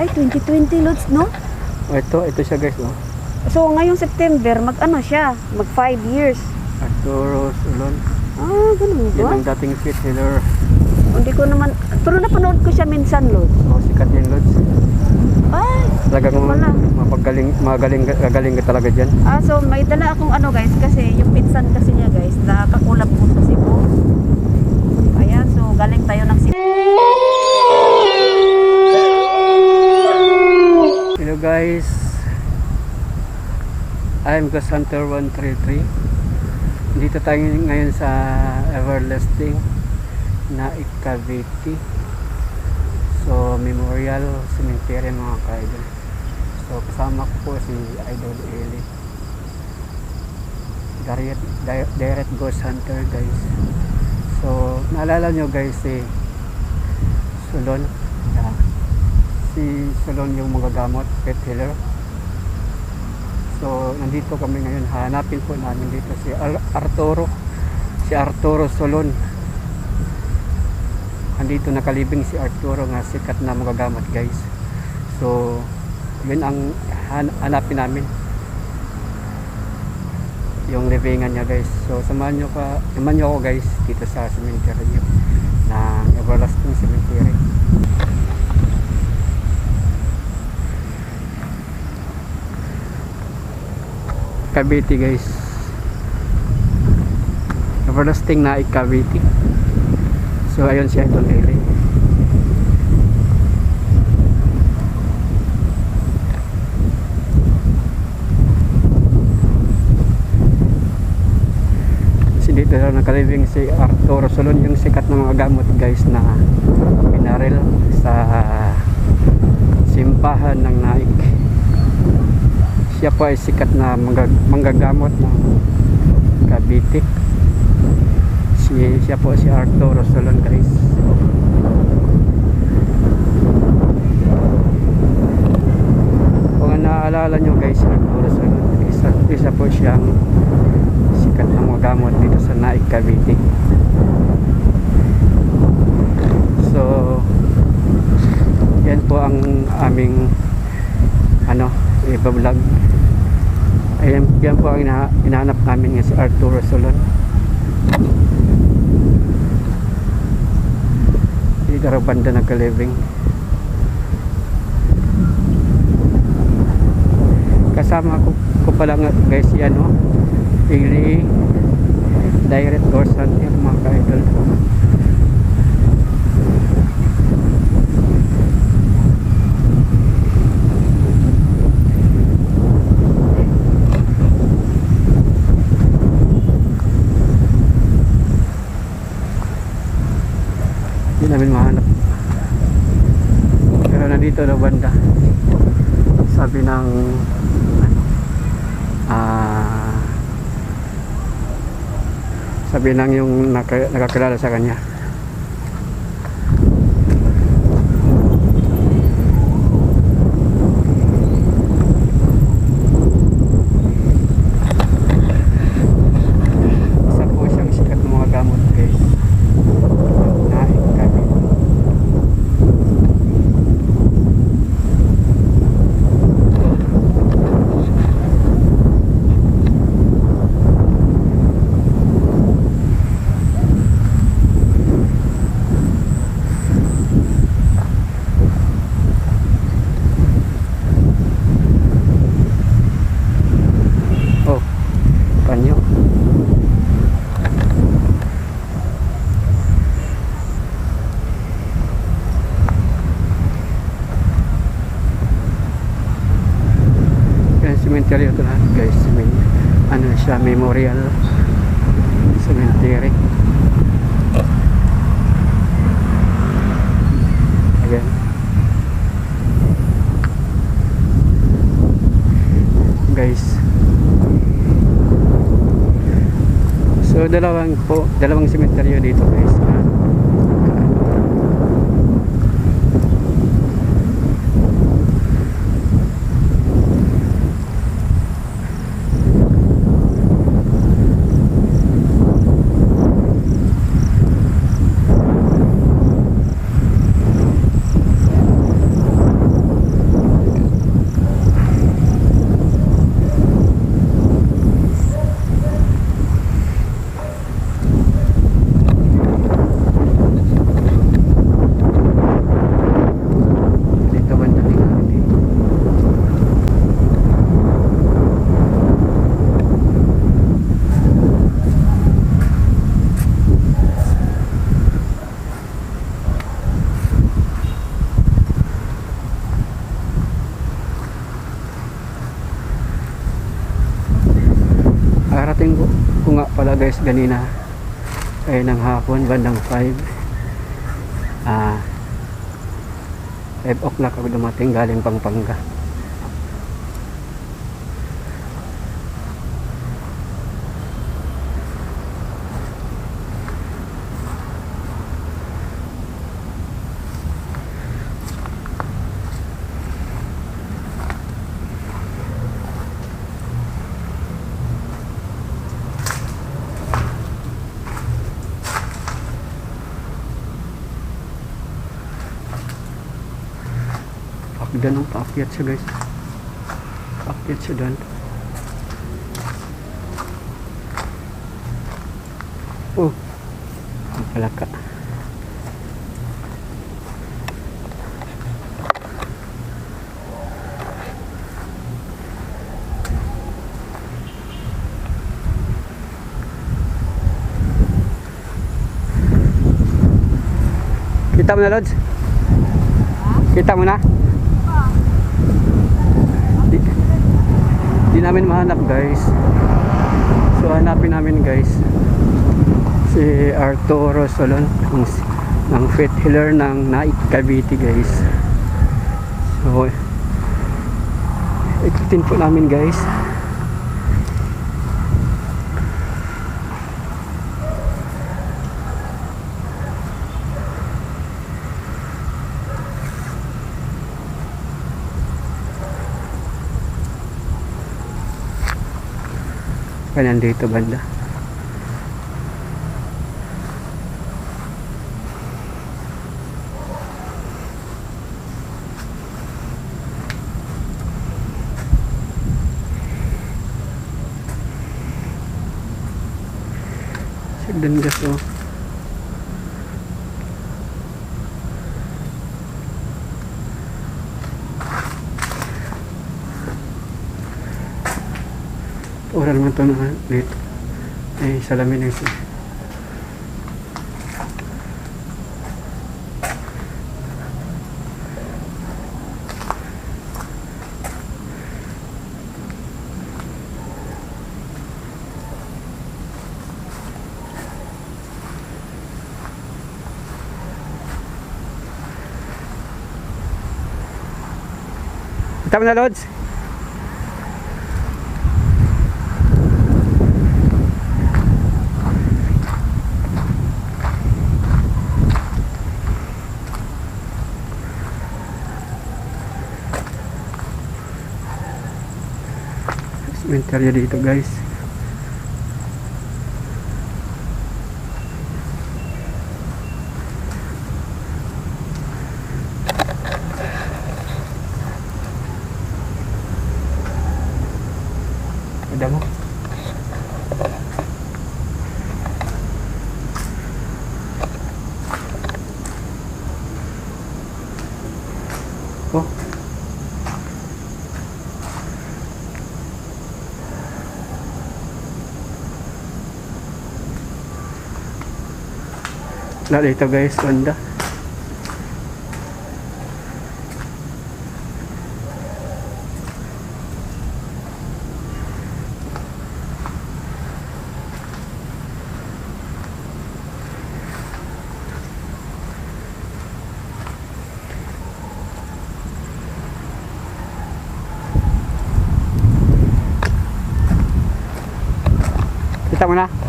Ay, 2020 loads, no? Oh, ito, ito siya guys. Oh. So, ngayong September, mag-ano siya? Mag 5 years. Arturo Sulon. Ah, ganun Yan ba? ang dating fit healer. Hindi ko naman, pero napanood ko siya minsan, loads. Oh, sikat yan Lods. Ay, Talagang Wala. mapagaling, magaling, magaling ka talaga dyan. ah, so may dala akong ano guys, kasi yung pinsan kasi niya guys, nakakulab po sa Cebu. Ayan, so galing tayo ng Cebu. Guys. I'm Ghost Hunter 133. Dito tayo ngayon sa Everlasting na Cavite. So, Memorial Cemetery mga ka-idol. So, kasama ko po si Idol Eli. Direct, di- direct Ghost Hunter guys. So, naalala nyo guys si Sulon. Si Sulon yung magagamot, pet healer. So, nandito kami ngayon. Hanapin po namin dito si Ar- Arturo. Si Arturo Solon. Andito nakalibing si Arturo nga sikat na magagamot guys. So, yun ang han- hanapin namin. Yung libingan niya guys. So, samahan nyo, ka, samahan nyo ako guys dito sa cemetery niyo ng Everlasting Cemetery. Cavite guys. Everlasting na Cavite. So ayun si Idol kasi dito na nakalibing si Arturo Solon yung sikat ng mga gamot guys na pinaril sa simbahan ng Naik siya po ay sikat na manggag- manggagamot ng Cavite si, siya po si Arturo Solon guys kung naaalala nyo guys Arturo Solon isa, isa po siyang sikat na mga gamot dito sa Naik Cavite. So yan po ang aming ano iba-vlog ayan yan po ang ina hinahanap namin nga si Arturo Solon. Dito raw banda nagka-living. Kasama ko, ko pala nga guys si ano Ili Direct Gorsan yung mga ka-idol namin mahanap. Pero nandito na banda. Sabi ng ano ah sabi ng yung naka, nakakilala sa kanya isa po siyang sikat ng mga gamot guys Naik kami. Oh, panyo. Yan, cemetery ito lahat guys. May, ano siya, memorial cemetery. Ayan. Guys. So dalawang po, dalawang cemetery dito guys. Guys ganina. Ay ng hapon bandang 5 ah 5 o'clock ako dumating galing Pampanga Ang paakyat siya guys. Paakyat siya doon. Oh. Ang palaka. Kita mo na, Lods? Kita mo na? di, di namin mahanap guys. So hanapin namin guys si Arturo Solon ng, ng Faith Healer ng Naik Cavite guys. So ikutin po namin guys kaya nandito banda Sagdan gas oh. Oral naman ito naman dito. Ay, salamin na isa. Kita mo na, Lods? Cemetery dito guys. Ada mo? Oh, Wala dito guys, banda. Kita mo na?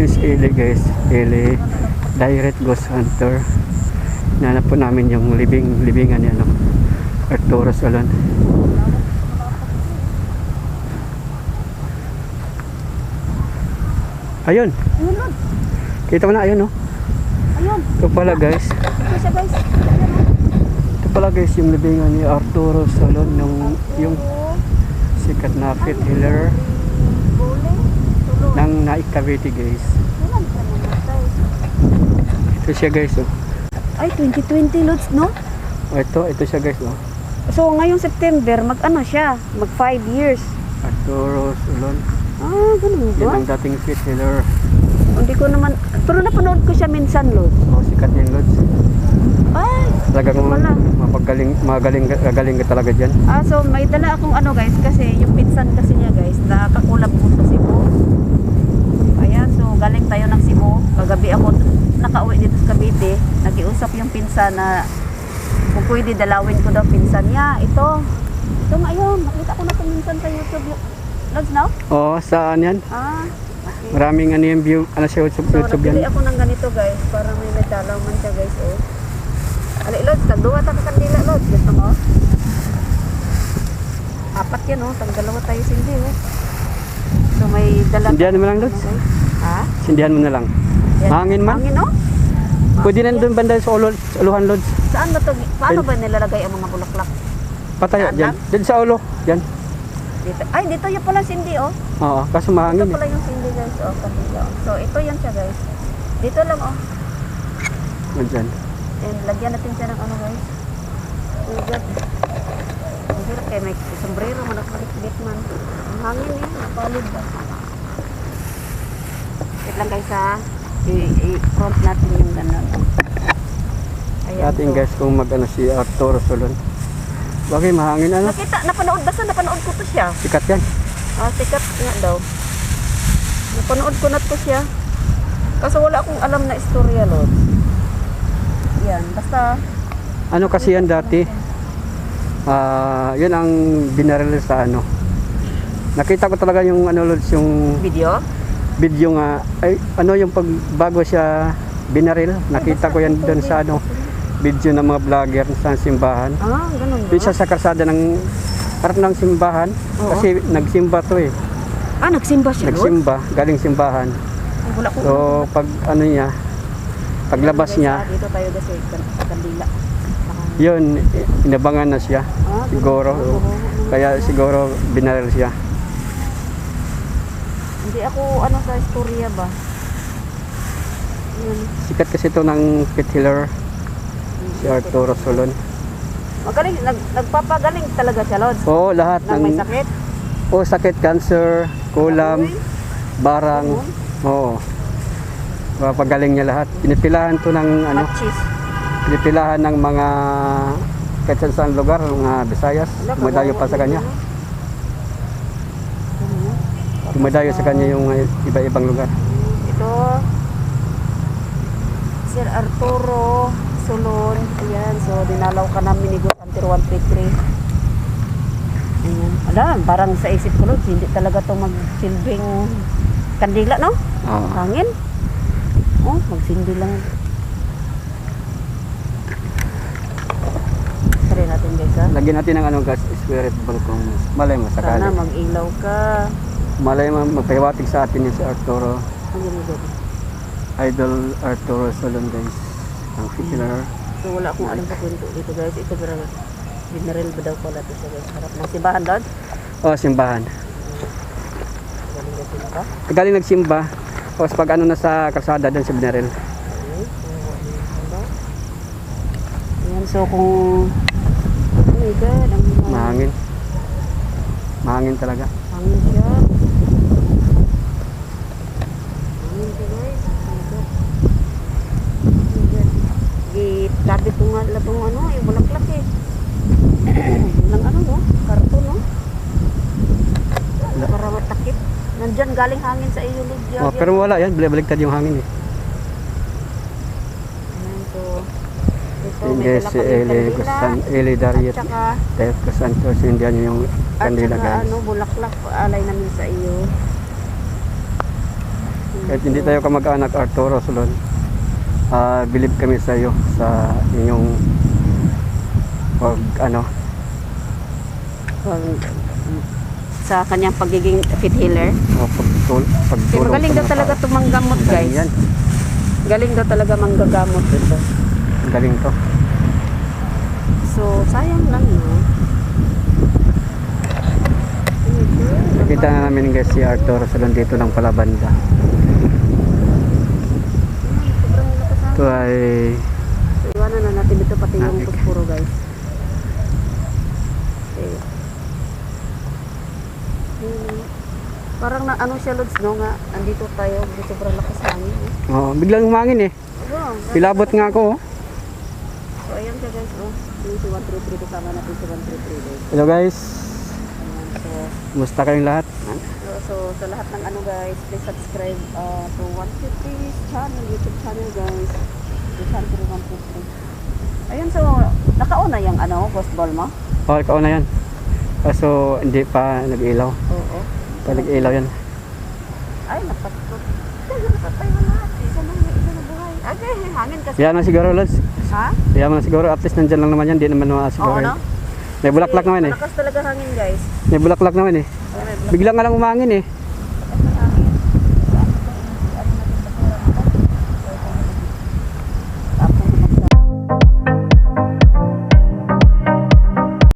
Yes, Eli guys. Eli Direct Ghost Hunter. Nanap po namin yung libing libingan niya no. Arturo Solon. Ayun, kita mo na ayun no. Ayun. Ito pala guys. Ito pala guys yung libingan ni Arturo Solon yung yung sikat na fit healer. Ng Naik Cavite guys. Ito siya guys oh. Ay, 2020, Lods, no? Oh, ito, ito siya guys oh. So, ngayong September, mag-ano siya? Mag 5 years. Arturo Solon. Ah, ganun ba? Yan ang dating fit healer. Hindi ko naman, pero napanood ko siya minsan, Lord. Oh, sikat yung lods. Ay, Talagang Wala. mapagaling, magaling, gagaling ka talaga dyan. Ah, so may dala akong ano guys kasi yung pinsan kasi niya guys nakakulab po sa Cebu. So galing tayo ng Cebu. Kagabi ako nakauwi dito sa Cavite. Nakiusap yung pinsan na kung pwede dalawin ko daw pinsan niya. Ito. Ito ngayon. Nakita ko na itong minsan sa YouTube. Lods now? Oo, saan yan? Ah, okay. Maraming ano yung view, ano sa YouTube, So, YouTube yan. ako ng ganito guys para may medalaw man siya guys oh. Ali, Lods, tagduwa ta ka kandila, Lods. Gusto mo? Apat yan oh, tag dalawa tayo sindi oh. So may dala Sindihan mo lang, Lods? Ha? Sindihan mo na lang. Yan. Hangin man? Hangin oh? Pwede na doon banda sa ulo, sa uluhan lods. Saan ba to? Paano ba nilalagay ang mga bulaklak? Patayo Saan dyan. Dyan sa ulo. Dyan. Dito. Ay, dito yung pala sindi oh. Oo, kaso mahangin eh. pala yung sindi guys oh, kandila. oh. So ito yan siya guys. Dito lang oh. Oh, Dyan. And lagyan natin siya ng ano guys. Ugat. Hirap kaya may sombrero man nakalikbit man. Ang hangin eh, napalid ba? Wait lang guys ha. I-front natin yung ganun. Ayan, guys kung mag ano si Arturo Solon. Bakit mahangin ano? Nakita, napanood ba sa napanood ko to siya? Sikat yan. Ah, sikat nga daw. Napanood ko na to siya. Kaso wala akong alam na istorya, Lord. Yan, basta Ano kasi yan dati? Ah, yun ang binaril sa ano. Nakita ko talaga yung ano lods yung video. video nga ay ano yung pag bago siya binaril. Nakita ko yan doon sa ano video ng mga vlogger sa simbahan. Ah, ganun ba? Sa karsada ng harap ng simbahan Oo. kasi nagsimba to eh. Ah, nagsimba siya, Lord? Nagsimba, galing simbahan. Ay, wala akong So pag ano niya, paglabas niya, Dito tayo kasi kan- kandila. Yun, inabangan na siya. Ah, Siguro. Oo. Kaya siguro binaril siya. Hindi ako ano sa istorya ba. Yun. Sikat kasi ito ng pit healer, si Arturo Solon. Magaling, nag, nagpapagaling talaga siya, Lord. Oo, lahat Nang may ng sakit. o sakit, cancer, kulam, Uy, barang. Oo. Papagaling niya lahat. Pinipilahan to ng ano, Matchis. Pinipilahan ng mga kahit saan lugar, mga Visayas. Dumadayo pa sa kanya. ano. Dumadayo sa kanya yung uh, iba-ibang lugar. Ito, Sir Arturo Solon. Ayan, so dinalaw ka namin ni Good Hunter 133. Ayan. Alam, parang sa isip ko, Lord, hindi talaga to magsilbing kandila, no? Oo. Hangin. Oh, magsindi lang. Guys ha. Lagyan natin ng ano gas, spirit balkon. Malay mo sakali. Sana mag-ilaw ka. Malay mo magpahiwatig sa atin ni si Arturo. Ano mo doon? Idol Arturo Solon guys. Ang healer. So wala akong alam sa kwento dito guys. Ito pero binaril ba daw pala ito siya guys. Harap ng simbahan doon. Oh, simbahan. Galing na sila ba? Galing nagsimba. Tapos pag ano na sa kalsada doon sa Binaril. Okay. So, ano? Ayan, so kung... Oh God, ang Mahangin. Mahangin talaga. Hangin siya. Hangin siya guys. Oh God. Gitabi ko nga itong ano, yung bulaklak eh. Walang ano no? Karton no? Para matakip. Nandyan galing hangin sa iyo. Oh, pero wala yan. Balik-baliktad yung hangin eh. Ayan, so... Ito, Hindi si Eli. Kusan, Eli Dariet. saka, Tayo Kusantos, hindi niyo yung at kandila saka guys. ano, bulaklak, alay namin sa iyo. Kahit hindi tayo kamag-anak Arturo Solon. Ah, believe kami sa iyo sa inyong pag ano, Pag- sa kanyang pagiging fit healer. oh, pagtul pagtulong magaling sa daw talaga tumanggamot guys. Galing daw talaga manggagamot ito. Galing to. So, sayang lang no. Nakita na namin guys si Arturo Solon dito ng Palabanda. Sobrang lakas ha. Ito ay So, iwanan na natin dito pati yung puspuro guys. Okay. Hmm. Parang na ano siya Lods no nga andito tayo sobrang lakas hangin. Eh. oh, biglang humangin eh. Wow, Pilabot nga ako oh. So ayan siya guys, oh. Yung si 133 kasama natin si 133 guys. Hello guys. So, Kumusta kayong lahat? so, so sa lahat ng ano guys, please subscribe uh, to 153's channel, YouTube channel guys. Yung channel 153. Ayun, so nakauna yung ano, ghost ball mo? Okay, ikaw na yan. Kaso hindi pa nag-ilaw. Oo. Pa nag-ilaw yan. Ay, napatay. Napatay mo na, Okay, hangin kasi. Yan na siguro, Lods. Ha? Yan na siguro. At least nandyan lang naman yan. Di naman naman Oo, no? May bulaklak naman eh. Malakas talaga hangin guys. May bulaklak naman eh. Biglang nga lang umangin eh.